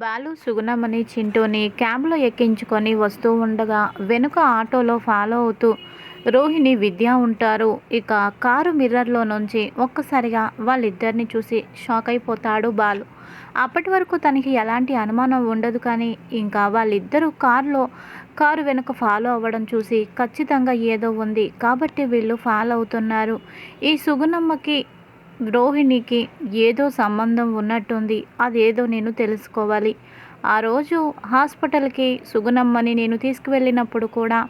బాలు సుగుణమని చింటూని క్యాబ్లో ఎక్కించుకొని వస్తూ ఉండగా వెనుక ఆటోలో ఫాలో అవుతూ రోహిణి విద్య ఉంటారు. ఇక కారు మిర్రర్లో నుంచి ఒక్కసారిగా వాళ్ళిద్దరిని చూసి షాక్ అయిపోతాడు బాలు. అప్పటి వరకు తనకి ఎలాంటి అనుమానం ఉండదు కానీ ఇంకా వాళ్ళిద్దరూ కారులో కారు వెనుక ఫాలో అవ్వడం చూసి ఖచ్చితంగా ఏదో ఉంది కాబట్టి వీళ్ళు ఫాలో అవుతున్నారు. ఈ సుగుణమ్మకి రోహిణికి ఏదో సంబంధం ఉన్నట్టుంది. అదేదో నేను తెలుసుకోవాలి. ఆ రోజు హాస్పిటల్కి సుగుణమ్మని నేను తీసుకువెళ్ళినప్పుడు కూడా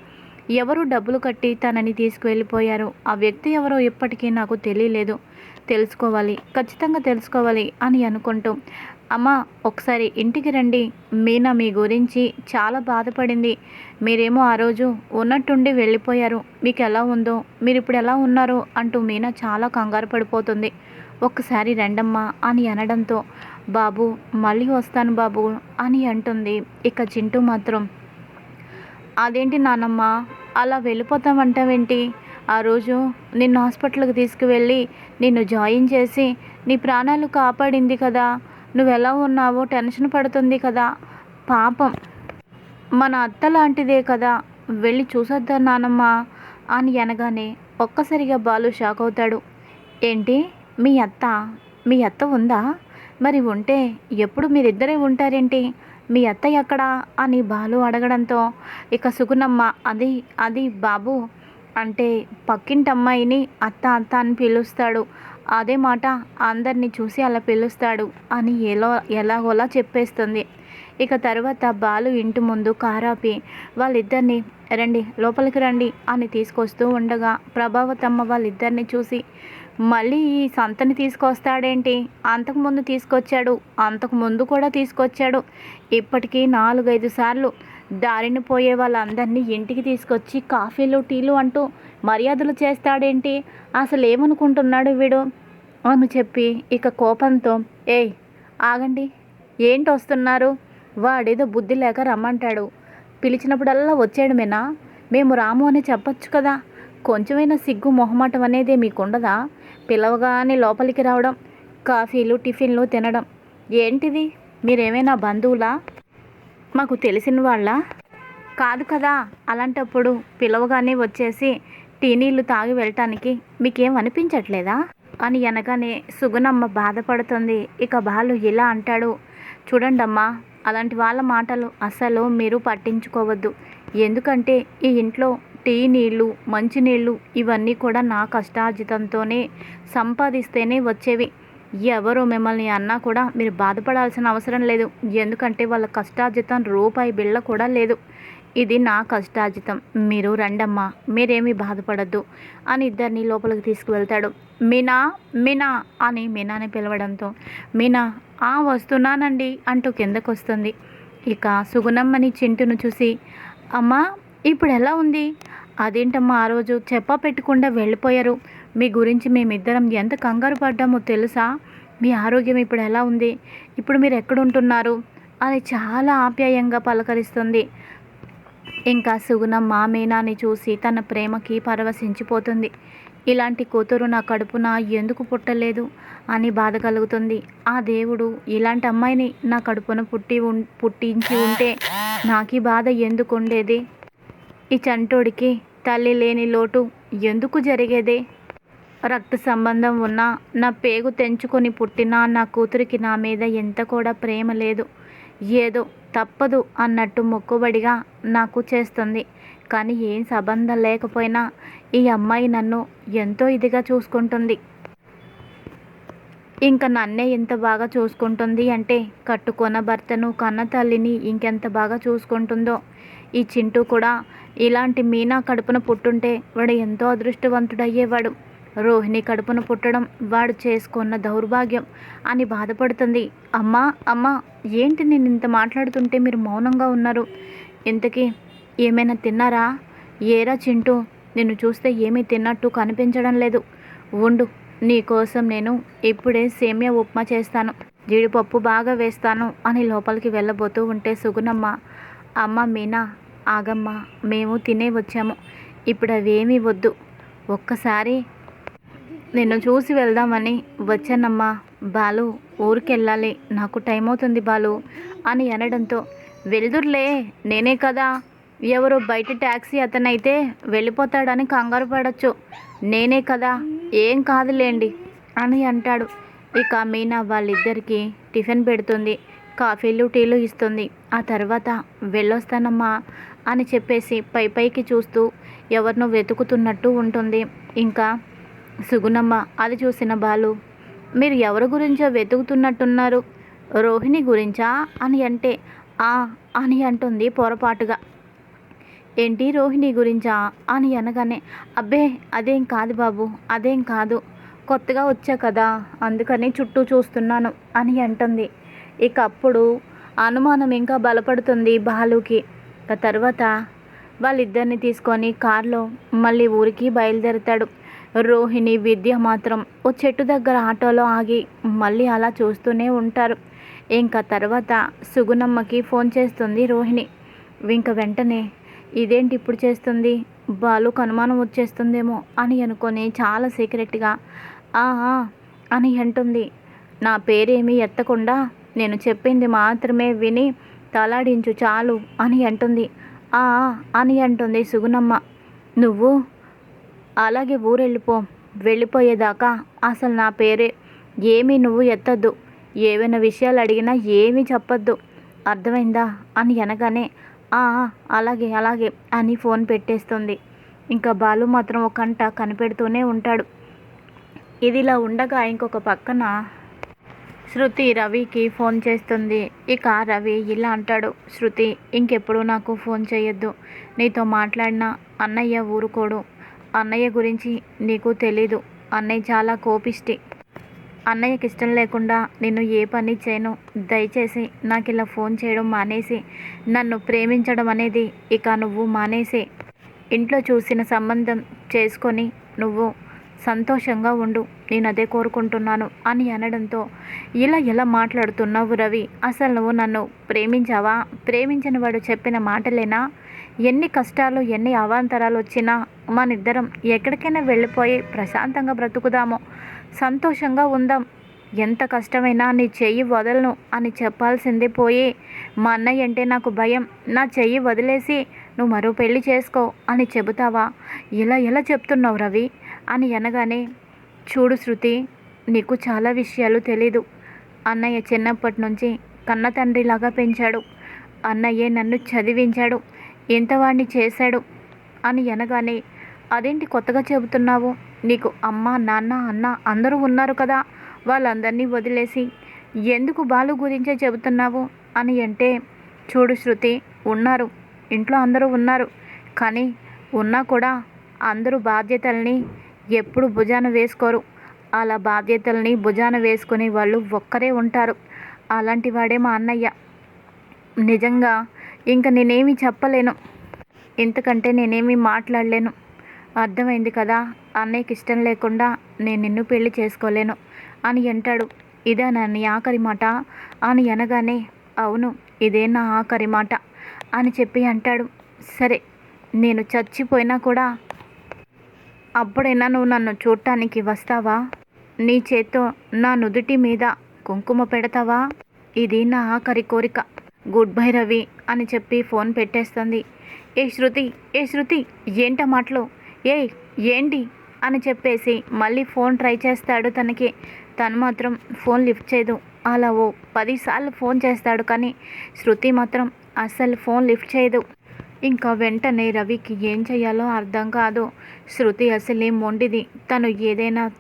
ఎవరు డబ్బులు కట్టి తనని తీసుకువెళ్ళిపోయారు? ఆ వ్యక్తి ఎవరో ఇప్పటికీ నాకు తెలియలేదు. తెలుసుకోవాలి. ఖచ్చితంగా తెలుసుకోవాలి అని అనుకుంటూ అమ్మ ఒకసారి ఇంటికి రండి. మీనా మీ గురించి చాలా బాధపడింది. మీరేమో ఆ రోజు ఉన్నట్టుండి వెళ్ళిపోయారు. మీకు ఎలా ఉందో మీరు ఇప్పుడు ఎలా ఉన్నారో అంటూ మీనా చాలా కంగారు పడిపోతుంది. ఒక్కసారి రండమ్మా అని అనడంతో బాబు మళ్ళీ వస్తాను బాబు అని అంటుంది. ఇక చింటూ మాత్రం అదేంటి నానమ్మ అలా వెళ్ళిపోతామంటావేంటి? ఆ రోజు నిన్ను హాస్పిటల్కి తీసుకువెళ్ళి నిన్ను జాయిన్ చేసి నీ ప్రాణాలు కాపాడింది కదా నువ్వు ఎలా ఉన్నావో టెన్షన్ పడుతుంది కదా. పాపం. మన అత్త లాంటిదే కదా. వెళ్ళి చూసొద్దా నానమ్మ? అని అనగానే ఒక్కసారిగా బాలు షాక్ అవుతాడు. ఏంటి? మీ అత్త? మీ అత్త ఉందా? మరి ఉంటే ఎప్పుడు మీరిద్దరే ఉంటారేంటి? మీ అత్త ఎక్కడా? అని బాలు అడగడంతో ఇక సుగుణమ్మ అది అది బాబు అంటే పక్కింటి అమ్మాయిని అత్త అత్త అని పిలుస్తాడు. అదే మాట అందరినీ చూసి అలా పిలుస్తాడు అని ఎలా ఎలాగోలా చెప్పేస్తుంది. ఇక తర్వాత బాలు ఇంటి ముందు కారాపి వాళ్ళిద్దరిని రండి లోపలికి రండి అని తీసుకొస్తూ ఉండగా ప్రభావతమ్మ వాళ్ళిద్దరిని చూసి మళ్ళీ ఈ సంతని తీసుకొస్తాడేంటి? అంతకుముందు తీసుకొచ్చాడు అంతకుముందు కూడా తీసుకొచ్చాడు. ఇప్పటికీ నాలుగైదు సార్లు దారిని పోయే వాళ్ళందరినీ ఇంటికి తీసుకొచ్చి కాఫీలు టీలు అంటూ మర్యాదలు చేస్తాడేంటి? అసలు ఏమనుకుంటున్నాడు వీడు? అని చెప్పి ఇక కోపంతో ఏయ్ ఆగండి. ఏంటి వస్తున్నారు? వాడేదో బుద్ధి లేక రమ్మంటాడు. పిలిచినప్పుడల్లా వచ్చేయడమేనా మేము రాము అని చెప్పొచ్చు కదా. కొంచెమైనా సిగ్గు మొహమాటం అనేది మీకుండదా? పిలవగానే లోపలికి రావడం కాఫీలు టిఫిన్లు తినడం. ఏంటిది? మీరేమైనా బంధువులా? మాకు తెలిసిన వాళ్ళ? కాదు కదా. అలాంటప్పుడు పిలవగానే వచ్చేసి టీ నీళ్ళు తాగి వెళ్ళటానికి మీకేం అనిపించట్లేదా? అని అనగానే సుగుణమ్మ బాధపడుతుంది. ఇక బాలు ఇలా అంటాడు చూడండమ్మా అలాంటి వాళ్ళ మాటలు అసలు మీరు పట్టించుకోవద్దు. ఎందుకంటే ఈ ఇంట్లో టీ నీళ్ళు మంచినీళ్ళు ఇవన్నీ కూడా నా కష్టార్జితంతోనే సంపాదిస్తేనే వచ్చేవి. ఎవరు మిమ్మల్ని అన్నా కూడా మీరు బాధపడాల్సిన అవసరం లేదు. ఎందుకంటే వాళ్ళ కష్టార్జితం రూపాయి బిళ్ళ కూడా లేదు. ఇది నా కష్టార్జితం. మీరు రండమ్మా మీరేమీ బాధపడద్దు అని ఇద్దరిని లోపలికి తీసుకువెళ్తాడు. మీనా మీనా అని మీనాని పిలవడంతో. మీనా ఆ వస్తున్నానండి అంటూ కిందకు వస్తుంది ఇక సుగుణమ్మని చింటును చూసి అమ్మా ఇప్పుడు ఎలా ఉంది? అదేంటమ్మా ఆ రోజు చెప్ప పెట్టకుండా వెళ్ళిపోయారు. మీ గురించి మేమిద్దరం ఎంత కంగారు పడ్డామో తెలుసా? మీ ఆరోగ్యం ఇప్పుడు ఎలా ఉంది? ఇప్పుడు మీరు ఎక్కడుంటున్నారు అని చాలా ఆప్యాయంగా పలకరిస్తుంది. ఇంకా సుగుణమ్మ మీనాని చూసి తన ప్రేమకి పరవశించిపోతుంది. ఇలాంటి కూతురు నా కడుపున ఎందుకు పుట్టలేదు అని బాధ కలుగుతుంది. ఆ దేవుడు ఇలాంటి అమ్మాయిని నా కడుపున పుట్టి ఉం పుట్టించి ఉంటే నాకు బాధ ఎందుకు ఉండేది ఈ చంటోడికి తల్లి లేని లోటు ఎందుకు జరిగేదే? రక్త సంబంధం ఉన్నా నా పేగు తెంచుకొని పుట్టిన నా కూతురికి నా మీద ఎంత కూడా ప్రేమ లేదు. ఏదో తప్పదు అన్నట్టు మొక్కుబడిగా నాకు చేస్తుంది. కానీ ఏం సంబంధం లేకపోయినా ఈ అమ్మాయి నన్ను ఎంతో ఇదిగా చూసుకుంటుంది. ఇంకా నన్నే ఎంత బాగా చూసుకుంటుంది అంటే కట్టుకున్న భర్తను కన్న తల్లిని ఇంకెంత బాగా చూసుకుంటుందో. ఈ చింటూ కూడా ఇలాంటి మీనా కడుపున పుట్టుంటే వాడు ఎంతో అదృష్టవంతుడయ్యేవాడు. రోహిణి కడుపున పుట్టడం వాడు చేసుకున్న దౌర్భాగ్యం అని బాధపడుతుంది. అమ్మా అమ్మా ఏంటి నేను ఇంత మాట్లాడుతుంటే మీరు మౌనంగా ఉన్నారు? ఇంతకీ ఏమైనా తిన్నారా? ఏరా చింటూ నిన్ను చూస్తే ఏమీ తిన్నట్టు కనిపించడం లేదు. ఉండు నీకోసం నేను ఇప్పుడే సేమియా ఉప్మా చేస్తాను. జీడిపప్పు బాగా వేస్తాను అని లోపలికి వెళ్ళబోతూ ఉంటే సుగుణమ్మ అమ్మ మీనా ఆగమ్మ మేము తినే వచ్చాము. ఇప్పుడు అవేమీ వద్దు. ఒక్కసారి నిన్ను చూసి వెళ్దామని వచ్చానమ్మా. బాలు ఊరికెళ్ళాలి. నాకు టైం అవుతుంది బాలు అని అనడంతో వెళ్దుర్లే నేనే కదా. ఎవరు బయట ట్యాక్సీ అతనైతే వెళ్ళిపోతాడని కంగారు పడచ్చు. నేనే కదా. ఏం కాదులేండి అని అంటాడు. ఇక మీనా వాళ్ళిద్దరికీ టిఫిన్ పెడుతుంది. కాఫీలు టీలు ఇస్తుంది. ఆ తర్వాత వెళ్ళొస్తానమ్మా అని చెప్పేసి పై పైకి చూస్తూ ఎవరినో వెతుకుతున్నట్టు ఉంటుంది. ఇంకా సుగుణమ్మ అది చూసిన బాలు మీరు ఎవరి గురించో వెతుకుతున్నట్టున్నారు? రోహిణి గురించా అని అంటే ఆ అని అంటుంది పొరపాటుగా. ఏంటి రోహిణి గురించా అని అనగానే అబ్బే అదేం కాదు బాబు అదేం కాదు. కొత్తగా వచ్చా కదా అందుకని చుట్టూ చూస్తున్నాను అని అంటుంది. ఇక అప్పుడు అనుమానం ఇంకా బలపడుతుంది బాలుకి. ఇక తర్వాత వాళ్ళిద్దరిని తీసుకొని కారులో మళ్ళీ ఊరికి బయలుదేరుతాడు. రోహిణి విద్య మాత్రం ఓ చెట్టు దగ్గర ఆటోలో ఆగి మళ్ళీ అలా చూస్తూనే ఉంటారు. ఇంకా తర్వాత సుగుణమ్మకి ఫోన్ చేస్తుంది రోహిణి. ఇంక వెంటనే ఇదేంటి ఇప్పుడు చేస్తుంది? బాలుకు అనుమానం వచ్చేస్తుందేమో అని అనుకొని చాలా సీక్రెట్గా ఆహా అని అంటుంది. నా పేరేమీ ఎత్తకుండా నేను చెప్పింది మాత్రమే విని తలాడించు చాలు అని అంటుంది. ఆ అని అంటుంది సుగుణమ్మ. నువ్వు అలాగే ఊరెళ్ళిపో. వెళ్ళిపోయేదాకా అసలు నా పేరే ఏమీ నువ్వు ఎత్తద్దు. ఏవైనా విషయాలు అడిగినా ఏమీ చెప్పొద్దు. అర్థమైందా? అని అనగానే అలాగే అలాగే అని ఫోన్ పెట్టేస్తుంది. ఇంకా బాలు మాత్రం ఒక కంట కనిపెడుతూనే ఉంటాడు. ఇదిలా ఉండగా ఇంకొక పక్కన శృతి రవికి ఫోన్ చేస్తుంది. ఇక రవి ఇలా అంటాడు శృతి ఇంకెప్పుడు నాకు ఫోన్ చేయొద్దు. నీతో మాట్లాడినా అన్నయ్య ఊరుకోడు. అన్నయ్య గురించి నీకు తెలీదు. అన్నయ్య చాలా కోపిష్టి. అన్నయ్యకి ఇష్టం లేకుండా నేను ఏ పని చేయను. దయచేసి నాకు ఇలా ఫోన్ చేయడం మానేసి నన్ను ప్రేమించడం అనేది ఇక నువ్వు మానేసి. ఇంట్లో చూసిన సంబంధం చేసుకొని నువ్వు సంతోషంగా ఉండు. నేను అదే కోరుకుంటున్నాను అని అనడంతో ఇలా ఎలా మాట్లాడుతున్నావు రవి? అసలు నువ్వు నన్ను ప్రేమించావా? ప్రేమించిన వాడు చెప్పిన మాటలేనా? ఎన్ని కష్టాలు ఎన్ని అవాంతరాలు వచ్చినా మనిద్దరం ఎక్కడికైనా వెళ్ళిపోయి ప్రశాంతంగా బ్రతుకుదాము. సంతోషంగా ఉందాం. ఎంత కష్టమైనా నీ చెయ్యి వదలను అని చెప్పాల్సింది పోయి మా అన్నయ్య అంటే నాకు భయం. నా చెయ్యి వదిలేసి నువ్వు మరో పెళ్ళి చేసుకో అని చెబుతావా? ఇలా ఎలా చెప్తున్నావు రవి? అని అనగానే చూడు శృతి నీకు చాలా విషయాలు తెలీదు. అన్నయ్య చిన్నప్పటి నుంచి కన్న తండ్రిలాగా పెంచాడు. అన్నయ్యే నన్ను చదివించాడు. ఎంతవాడిని చేశాడు? అని అనగానే అదేంటి కొత్తగా చెబుతున్నావు? నీకు అమ్మ నాన్న అన్న అందరూ ఉన్నారు కదా వాళ్ళందరినీ వదిలేసి ఎందుకు బాలు గురించే చెబుతున్నావు? అని అంటే చూడు శృతి ఉన్నారు ఇంట్లో అందరూ ఉన్నారు కానీ ఉన్నా కూడా అందరూ బాధ్యతల్ని ఎప్పుడు భుజాన వేసుకోరు. అలా బాధ్యతల్ని భుజాన వేసుకునే వాళ్ళు ఒక్కరే ఉంటారు. అలాంటి వాడే మా అన్నయ్య. నిజంగా ఇంక నేనేమి చెప్పలేను. ఎందుకంటే నేనేమి మాట్లాడలేను. అర్థమైంది కదా అన్నయ్యకి ఇష్టం లేకుండా నేను నిన్ను పెళ్ళి చేసుకోలేను అని అంటాడు. ఇదే నా ఆఖరి మాట అని అనగానే అవును ఇదే నా ఆఖరి మాట అని చెప్పి అంటాడు. సరే నేను చచ్చిపోయినా కూడా అప్పుడైనా నువ్వు నన్ను చూడటానికి వస్తావా? నీ చేత్తో నా నుదుటి మీద కుంకుమ పెడతావా? ఇది నా ఆఖరి కోరిక. Goodbye Ravi. అని చెప్పి ఫోన్ పెట్టేస్తుంది. ఏ శృతి ఏ శృతి ఏంట మాటలు? ఏ ఏంటి? అని చెప్పేసి మళ్ళీ ఫోన్ ట్రై చేస్తాడు తనకి. తను మాత్రం ఫోన్ లిఫ్ట్ చేయదు. అలా ఓ పదిసార్లు ఫోన్ చేస్తాడు కానీ శృతి మాత్రం అస్సలు ఫోన్ లిఫ్ట్ చేయదు. ఇంకా వెంటనే రవికి ఏం చేయాలో అర్థం కాదు. శృతి అసలేం మొండిది. తను ఏదైనా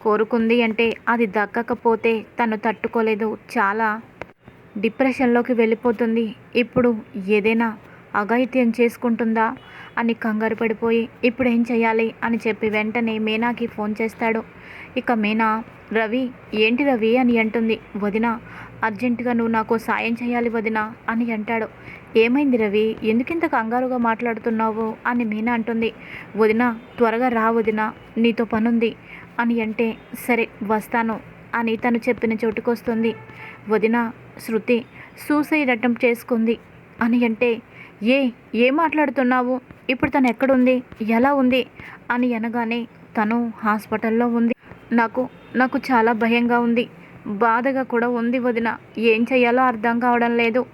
కోరుకుంది అంటే అది దక్కకపోతే తను తట్టుకోలేదు. చాలా డిప్రెషన్లోకి వెళ్ళిపోతుంది. ఇప్పుడు ఏదైనా అఘాయిత్యం చేసుకుంటుందా? అని కంగారు పడిపోయి ఇప్పుడు ఏం చేయాలి అని చెప్పి వెంటనే మీనాకి ఫోన్ చేస్తాడు. ఇక మీనా రవి ఏంటి రవి అని అంటుంది. వదిన అర్జెంటుగా నువ్వు నాకు సాయం చేయాలి వదిన అని అంటాడు. ఏమైంది రవి? ఎందుకింత కంగారుగా మాట్లాడుతున్నావు? అని మీనా అంటుంది. వదిన త్వరగా రా వదిన నీతో పనుంది అని అంటే సరే వస్తాను అని తను చెప్పిన చోటుకొస్తుంది. వదిన శృతి సూసైడ్ అటెంప్ట్ చేసుకుంది. అని అంటే ఏ ఏం మాట్లాడుతున్నావు? ఇప్పుడు తను ఎక్కడుంది? ఎలా ఉంది? అని అనగానే తను హాస్పిటల్లో ఉంది. నాకు నాకు చాలా భయంగా ఉంది. బాధగా కూడా ఉంది వదిన. ఏం చేయాలో అర్థం కావడం లేదు.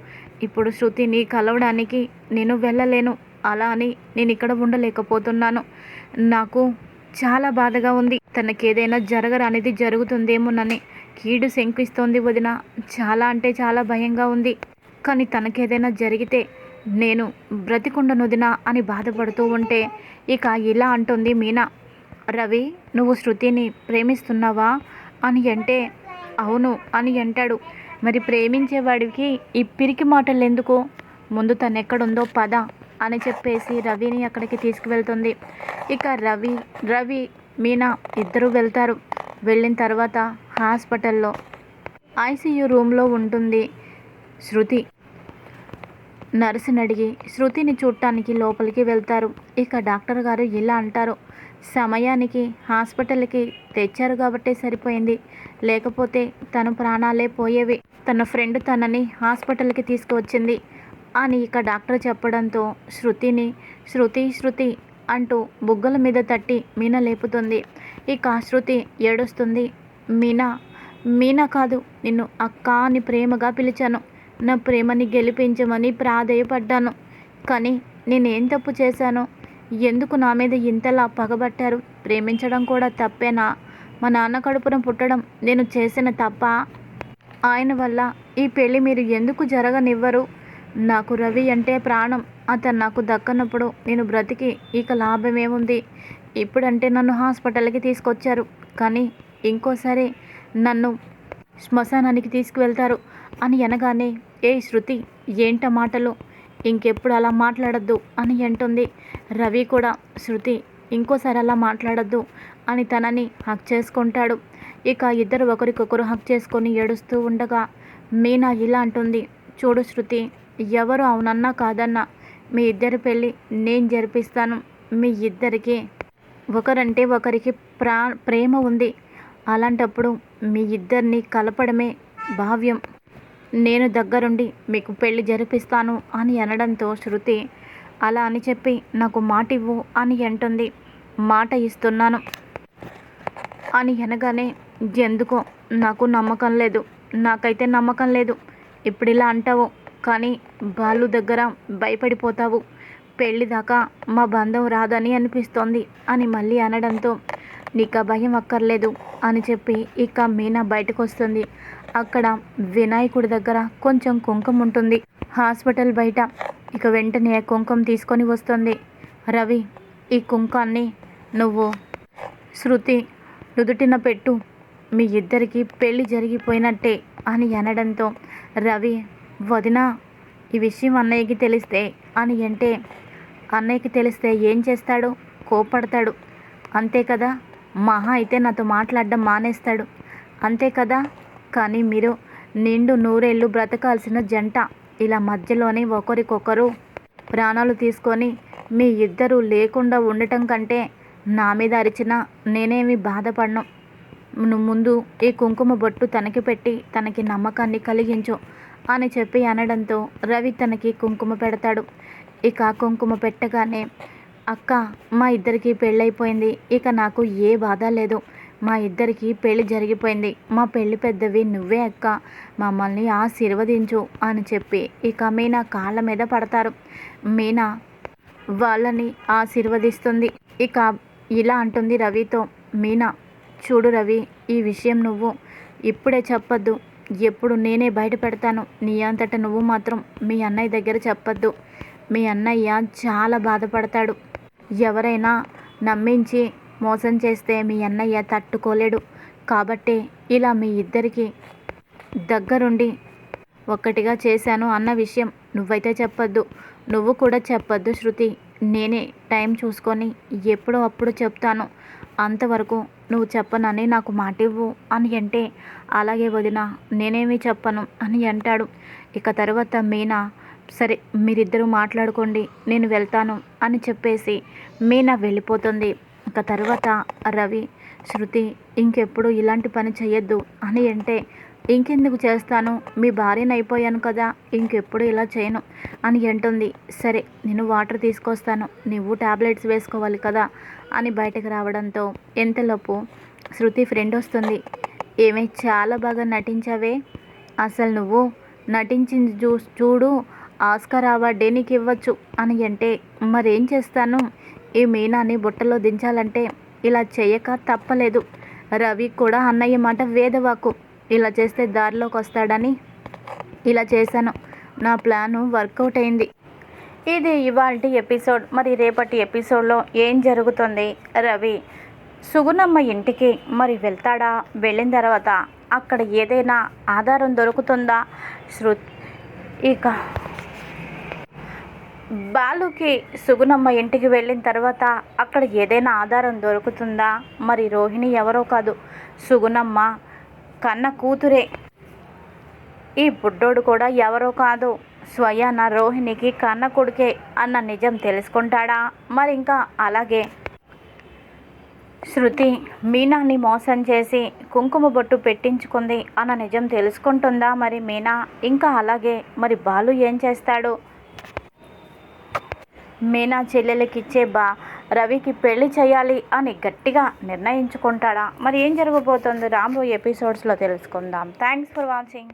ఇప్పుడు శృతిని కలవడానికి నేను వెళ్ళలేను. అలా అని నేను ఇక్కడ ఉండలేకపోతున్నాను. నాకు చాలా బాధగా ఉంది. తనకి ఏదైనా జరగరానిది జరుగుతుందేమోనని కీడు శంకిస్తోంది వదిన. చాలా అంటే చాలా భయంగా ఉంది. కానీ తనకేదైనా జరిగితే నేను బ్రతికుండను వదిన అని బాధపడుతూ ఉంటే ఇక ఇలా అంటుంది మీనా. రవి నువ్వు శృతిని ప్రేమిస్తున్నావా? అని అంటే అవును అని అంటాడు. మరి ప్రేమించేవాడికి ఈ పిరికి మాటలు ఎందుకు ముందు తను ఎక్కడుందో పద. అని చెప్పేసి రవిని అక్కడికి తీసుకువెళ్తుంది. ఇక రవి రవి మీనా ఇద్దరు వెళ్తారు. వెళ్ళిన తర్వాత హాస్పిటల్లో ఐసీయూ రూమ్లో ఉంటుంది శృతి. నర్సుని అడిగి శృతిని చూడటానికి లోపలికి వెళ్తారు. ఇక డాక్టర్ గారు ఇలా అంటారు. సమయానికి హాస్పిటల్కి తెచ్చారు కాబట్టే సరిపోయింది. లేకపోతే తన ప్రాణాలే పోయేవి. తన ఫ్రెండ్ తనని హాస్పిటల్కి తీసుకువచ్చింది. అని ఇక డాక్టర్ చెప్పడంతో శృతిని శృతి శృతి అంటూ బుగ్గల మీద తట్టి మీన లేపుతుంది. ఇక శృతి ఏడుస్తుంది. మీనా మీనా కాదు నిన్ను అక్క అని ప్రేమగా పిలిచాను. నా ప్రేమని గెలిపించమని ప్రాధేయపడ్డాను. కానీ నేనేం తప్పు చేశాను? ఎందుకు నా మీద ఇంతలా పగబట్టారు? ప్రేమించడం కూడా తప్పేనా? మా నాన్న కడుపున పుట్టడం నేను చేసిన తప్ప? ఆయన వల్ల ఈ పెళ్ళి మీరు ఎందుకు జరగనివ్వరు? నాకు రవి అంటే ప్రాణం. అతను నాకు దక్కనప్పుడు నేను బ్రతికి ఇక లాభమేముంది? ఇప్పుడంటే నన్ను హాస్పిటల్కి తీసుకొచ్చారు. కానీ ఇంకోసారి నన్ను శ్మశానానికి తీసుకువెళ్తారు అని అనగానే ఏ శృతి ఏంట మాటలు? ఇంకెప్పుడు అలా మాట్లాడద్దు అని అంటుంది. రవి కూడా శృతి ఇంకోసారి అలా మాట్లాడద్దు అని తనని హక్ చేసుకుంటాడు. ఇక ఇద్దరు ఒకరికొకరు హక్ చేసుకొని ఏడుస్తూ ఉండగా మీనా ఇలా అంటుంది. చూడు శృతి ఎవరు అవునన్నా కాదన్నా. మీ ఇద్దరి పెళ్ళి నేను జరిపిస్తాను. మీ ఇద్దరికి ఒకరంటే ఒకరికి ప్రా ప్రేమ ఉంది. అలాంటప్పుడు మీ ఇద్దరిని కలపడమే భావ్యం. నేను దగ్గరుండి మీకు పెళ్ళి జరిపిస్తాను అని అనడంతో శృతి అలా అని చెప్పి నాకు మాట ఇవ్వు అని అంటుంది. మాట ఇస్తున్నాను. అని అనగానే ఎందుకో? నాకు నమ్మకం లేదు. నాకైతే నమ్మకం లేదు. ఇప్పుడు ఇలా అంటావు. కానీ బాలు దగ్గర భయపడిపోతావు. పెళ్ళి దాకా మా బంధం రాదని అనిపిస్తోంది అని మళ్ళీ అనడంతో నీకు భయం అక్కర్లేదు అని చెప్పి ఇక మీనా బయటకు వస్తుంది అక్కడ వినాయకుడి దగ్గర కొంచెం కుంకుమ ఉంటుంది. హాస్పిటల్ బయట ఇక వెంటనే ఆ కుంకుమ తీసుకొని వస్తుంది. రవి ఈ కుంకాన్ని నువ్వు శృతి నుదుటిన పెట్టు. మీ ఇద్దరికి పెళ్ళి జరిగిపోయినట్టే అని అనడంతో రవి వదిన ఈ విషయం అన్నయ్యకి తెలిస్తే అని అంటే అన్నయ్యకి తెలిస్తే ఏం చేస్తాడు? కోపడతాడు అంతే కదా? మహా అయితే నాతో మాట్లాడడం మానేస్తాడు. అంతే కదా? కానీ మీరు నిండు నూరేళ్ళు బ్రతకాల్సిన జంట. ఇలా మధ్యలోనే ఒకరికొకరు ప్రాణాలు తీసుకొని మీ ఇద్దరు లేకుండా ఉండటం కంటే నా మీద అరిచినా నేనేమి బాధపడను. ముందు ఈ కుంకుమ బొట్టు తనకి పెట్టి తనకి నమ్మకాన్ని కలిగించు. అని చెప్పి అనడంతో రవి తనకి కుంకుమ పెడతాడు. ఇక కుంకుమ పెట్టగానే అక్క మా ఇద్దరికి పెళ్ళైపోయింది. ఇక నాకు ఏ బాధ లేదు. మా ఇద్దరికి పెళ్ళి జరిగిపోయింది. మా పెళ్ళి పెద్దవి నువ్వే అక్క. మమ్మల్ని ఆశీర్వదించు అని చెప్పి ఇక మీనా కాళ్ళ మీద పడతారు. మీనా వాళ్ళని ఆశీర్వదిస్తుంది. ఇక ఇలా అంటుంది రవితో మీనా చూడు రవి ఈ విషయం నువ్వు ఇప్పుడే చెప్పద్దు. ఎప్పుడు నేనే బయట పెడతాను నీ అంతట నువ్వు మాత్రం మీ అన్నయ్య దగ్గర చెప్పొద్దు. మీ అన్నయ్య చాలా బాధపడతాడు. ఎవరైనా నమ్మించి మోసం చేస్తే మీ అన్నయ్య తట్టుకోలేడు. కాబట్టి ఇలా మీ ఇద్దరికి దగ్గరుండి ఒక్కటిగా చేశాను అన్న విషయం నువ్వైతే చెప్పొద్దు. నువ్వు కూడా చెప్పొద్దు శృతి. నేనే టైం చూసుకొని ఎప్పుడో అప్పుడు చెప్తాను. అంతవరకు నువ్వు చెప్పనని నాకు మాట ఇవ్వు అని అంటే అలాగే వదిన నేనేమి చెప్పను అని అంటాడు. ఇక తర్వాత మీనా సరే మీరిద్దరూ మాట్లాడుకోండి నేను వెళ్తాను అని చెప్పేసి మీనా వెళ్ళిపోతుంది. ఇక తర్వాత రవి శృతి ఇంకెప్పుడు ఇలాంటి పని చేయొద్దు అని అంటే ఇంకెందుకు చేస్తాను? మీ భార్యను అయిపోయాను కదా ఇంకెప్పుడు ఇలా చేయను అని అంటుంది. సరే నేను వాటర్ తీసుకొస్తాను. నువ్వు టాబ్లెట్స్ వేసుకోవాలి కదా అని బయటకు రావడంతో ఎంతలోపు శృతి ఫ్రెండ్ వస్తుంది. ఏమే చాలా బాగా నటించావే. అసలు నువ్వు నటించింది చూ చూడు ఆస్కార్ అవార్డే నీకు ఇవ్వచ్చు అని అంటే మరేం చేస్తాను? ఈ మీనాని బుట్టలో దించాలంటే ఇలా చేయక తప్పలేదు. రవి కూడా అన్నయ్య మాట వేదవాకు. ఇలా చేస్తే దారిలోకి వస్తాడని ఇలా చేశాను. నా ప్లాను వర్కౌట్ అయింది. ఇది ఇవాళ ఎపిసోడ్. మరి రేపటి ఎపిసోడ్లో ఏం జరుగుతుంది? రవి సుగుణమ్మ ఇంటికి మరి వెళ్తాడా? వెళ్ళిన తర్వాత అక్కడ ఏదైనా ఆధారం దొరుకుతుందా? శృ ఇక బాలుకి సుగుణమ్మ ఇంటికి వెళ్ళిన తర్వాత అక్కడ ఏదైనా ఆధారం దొరుకుతుందా? మరి రోహిణి ఎవరో కాదు. సుగుణమ్మ కన్న కూతురే. ఈ బుడ్డోడు కూడా ఎవరో కాదు. స్వయాన రోహిణికి కన్న కొడుకే అన్న నిజం తెలుసుకుంటాడా? మరి ఇంకా అలాగే. శృతి మీనాని మోసం చేసి కుంకుమ బొట్టు పెట్టించుకుంది అన్న నిజం తెలుసుకుంటుందా మరి మీనా? ఇంకా అలాగే. మరి బాలు ఏం చేస్తాడు? మీనా చెల్లెలకిచ్చే బా రవికి పెళ్ళి చేయాలి అని గట్టిగా నిర్ణయించుకుంటాడా? మరి ఏం జరగబోతుంది రాబోయే ఎపిసోడ్స్లో తెలుసుకుందాం. Thanks for watching.